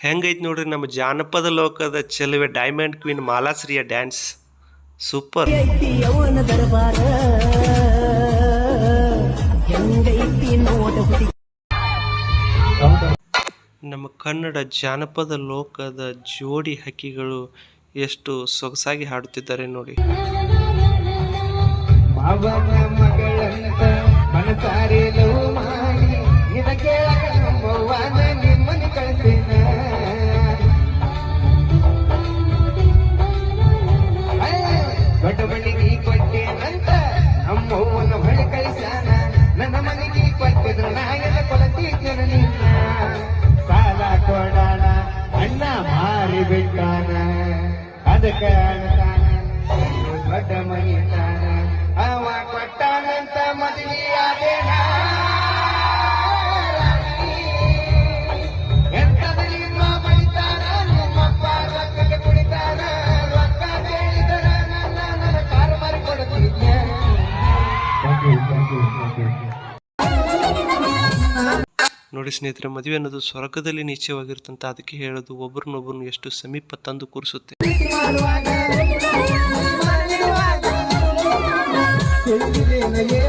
ಹೆಂಗೈತಿ ನೋಡ್ರಿ ನಮ್ಮ ಜಾನಪದ ಲೋಕದ ಚೆಲುವೆ ಡೈಮಂಡ್ ಕ್ವೀನ್ ಮಾಲಾಶ್ರೀಯ ಡ್ಯಾನ್ಸ್ ಸೂಪರ್ ನಮ್ಮ ಕನ್ನಡ ಜಾನಪದ ಲೋಕದ ಜೋಡಿ ಹಕ್ಕಿಗಳು ಎಷ್ಟು ಸೊಗಸಾಗಿ ಹಾಡುತ್ತಿದ್ದಾರೆ ನೋಡಿ. ದೊಡ್ಡ ಮನಿತಾನ ಅವ ಕೊಟ್ಟಾನಂತ ಮದುವೆಯಾದೇನ ಎಂತದರಿಂದ ಬಳಿತಾನ ನಿಮ್ಮಪ್ಪ ರೊಕ್ಕಕ್ಕೆ ಕುಡಿತಾನ ರೊಕ್ಕ ಕೇಳಿದರ ನೋಡಿ ಸ್ನೇಹಿತರೆ ಮದುವೆ ಅನ್ನೋದು ಸ್ವರ್ಗದಲ್ಲಿ ನಿಶ್ಚಯವಾಗಿರುತ್ತಂತ ಅದಕ್ಕೆ ಹೇಳೋದು ಒಬ್ಬರನ್ನೊಬ್ಬರನ್ನು ಎಷ್ಟು ಸಮೀಪ ತಂದು ಕೂರಿಸುತ್ತೆ.